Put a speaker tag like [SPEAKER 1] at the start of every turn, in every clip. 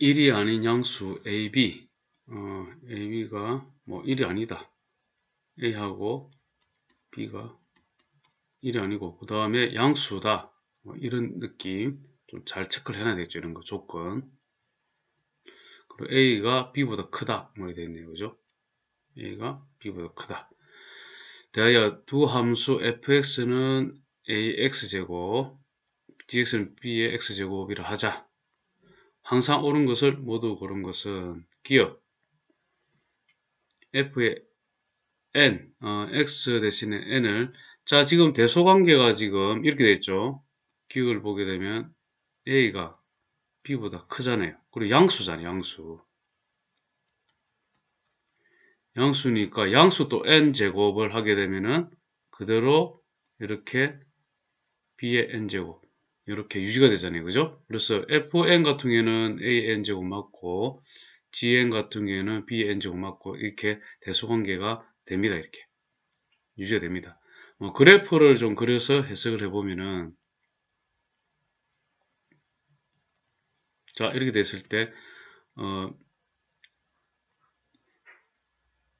[SPEAKER 1] 1이 아닌 양수 AB, 어, AB가 뭐 1이 아니다. A하고 B가 1이 아니고 그 다음에 양수다. 뭐 이런 느낌 좀 잘 체크를 해놔야 되겠죠. 이런 거 조건. 그리고 A가 B보다 크다. 뭐 이렇게 되어 있네요. 그죠? A가 B보다 크다. 대하여 두 함수 fx는 ax제곱, dx는 b의 x제곱이라 하자. 항상 옳은 것을 모두 고른 것은 기억 f의 n, 어, x 대신에 n을 자 지금 대소관계가 지금 이렇게 됐죠. 기억을 보게 되면 a가 b보다 크잖아요. 그리고 양수잖아요. 양수. 양수니까 양수 또 n제곱을 하게 되면은 그대로 이렇게 b의 n제곱 이렇게 유지가 되잖아요. 그죠? 그래서 fn 같은 경우에는 an제곱 맞고 gn 같은 경우에는 bn제곱 맞고 이렇게 대소관계가 됩니다. 이렇게 유지가 됩니다. 어, 그래프를 좀 그려서 해석을 해보면은 자 이렇게 됐을 때 어,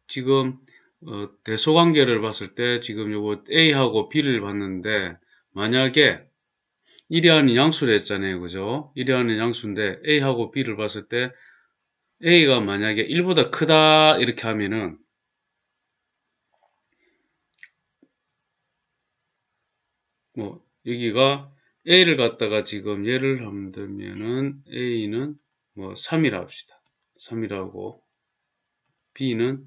[SPEAKER 1] 지금 어, 대소관계를 봤을 때 지금 요거 A하고 B를 봤는데 만약에 1이 하는 양수를 했잖아요. 그죠? 1이 하는 양수인데 A하고 B를 봤을 때 A가 만약에 1보다 크다 이렇게 하면은 뭐 여기가 A를 갖다가 지금 예를 하면은 A는 뭐 3이라 합시다. 3이라고 B는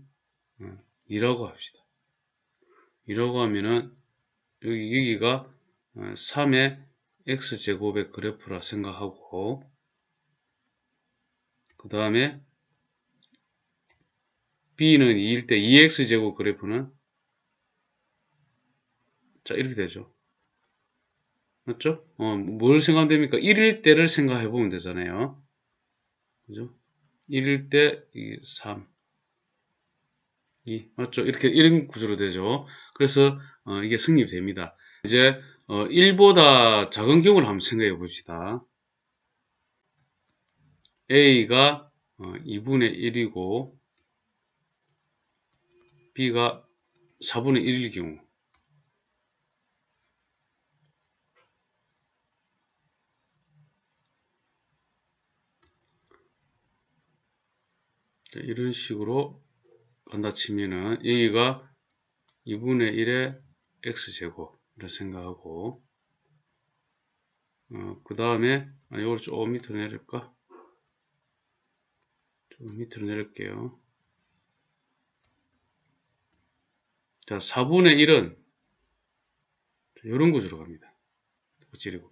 [SPEAKER 1] 2라고 합시다. 2라고 하면은 여기, 여기가 3의 x제곱의 그래프라 생각하고 그 다음에 b는 2일 때 2x제곱 그래프는 자 이렇게 되죠. 맞죠? 어, 뭘 생각하면 됩니까? 1일 때를 생각해 보면 되잖아요. 그죠? 1일 때 3. 2. 맞죠? 이렇게 이런 구조로 되죠. 그래서 어, 이게 성립이 됩니다. 이제 어, 1보다 작은 경우를 한번 생각해 봅시다. A가 어, 2분의 1이고 B가 4분의 1일 경우 자, 이런 식으로 간다 치면은 여기가 2분의 1의 x제곱 이라 생각하고 어, 그 다음에 아, 이걸 조금 밑으로 내릴까? 좀 밑으로 내릴게요. 자, 4분의 1은 이런 구조로 갑니다. 찌리고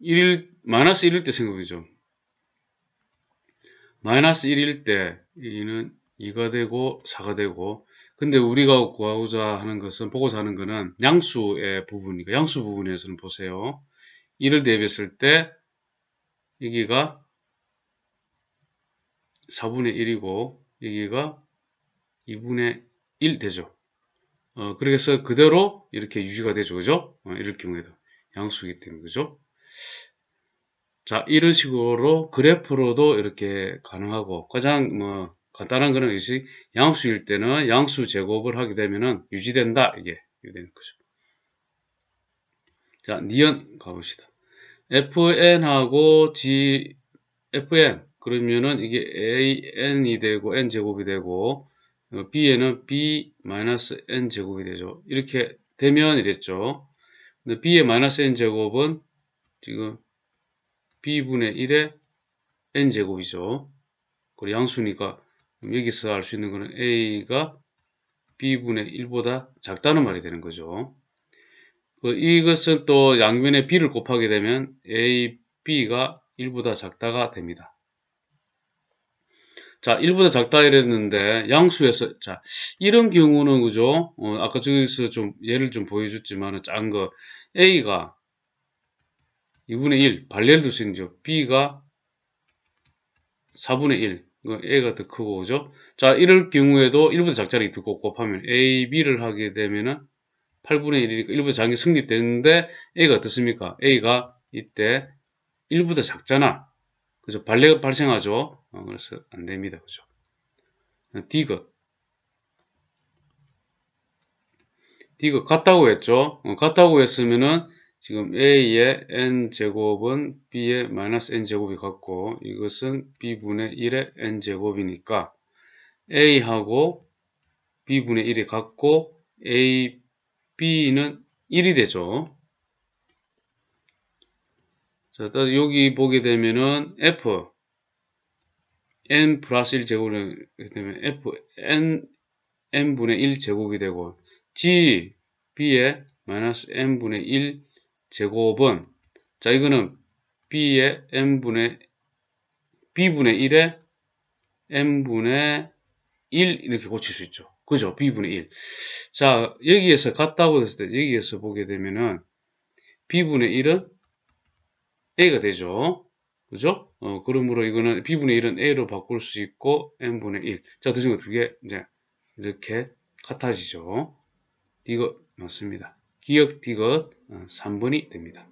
[SPEAKER 1] 1일, 마이너스 1일 때 생각이죠. 마이너스 1일 때 이는 2가 되고 4가 되고 근데 우리가 구하고자 하는 것은 보고자 하는 것은 양수의 부분이니까 양수 부분에서는 보세요. 1을 대비했을 때 여기가 4분의 1이고 여기가 2분의 1 되죠. 어, 그래서 그대로 이렇게 유지가 되죠. 그죠? 어, 이럴 경우에도 양수이기 때문에 그죠? 자, 이런 식으로 그래프로도 이렇게 가능하고 가장 뭐 간단한 거는 이것이 양수일 때는 양수 제곱을 하게 되면은 유지된다. 이게 되는 거죠. 자, 니은 가봅시다. fn하고 g fn 그러면은 이게 an이 되고 n 제곱이 되고 어, b에는 b 마이너스 n 제곱이 되죠. 이렇게 되면 이랬죠. 근데 b의 마이너스 n 제곱은 지금 b분의 1의 n제곱이죠. 그리고 양수니까 여기서 알 수 있는 것은 a가 b분의 1보다 작다는 말이 되는 거죠. 그 이것은 또 양면에 b를 곱하게 되면 a, b가 1보다 작다가 됩니다. 자, 1보다 작다 이랬는데 양수에서 자, 이런 경우는 그죠? 어, 아까 저기서 좀 예를 좀 보여줬지만 작은 거 a가 2분의 1, 발레를 둘수 있는죠. B가 4분의 1, A가 더 크고, 그죠? 자, 이럴 경우에도 1보다 작자리 듣고 곱하면 A, B를 하게 되면은 8분의 1이니까 1보다 작은 게 성립되는데 A가 어떻습니까? A가 이때 1보다 작잖아. 그죠? 발레가 발생하죠. 어, 그래서 안 됩니다. 그죠? D가 D가 같다고 했죠. 어, 같다고 했으면은 지금 A의 n제곱은 B의 마이너스 n제곱이 같고 이것은 B분의 1의 n제곱이니까 A하고 B분의 1이 같고 A, B는 1이 되죠. 자, 또 여기 보게 되면은 F n 플러스 1제곱이 되면 F n n분의 1제곱이 되고 G B의 마이너스 n분의 1 제곱은 자 이거는 b의 n분의 b분의 1에 n분의 1 이렇게 고칠 수 있죠. 그죠? b분의 1. 자 여기에서 같다고 했을 때 여기에서 보게 되면은 b분의 1은 a가 되죠. 그죠? 어, 그러므로 이거는 b분의 1은 a로 바꿀 수 있고 n분의 1. 자, 드신 거 두 개 이제 이렇게 같아지죠. 이거 맞습니다. 기억 디귿 3번이 됩니다.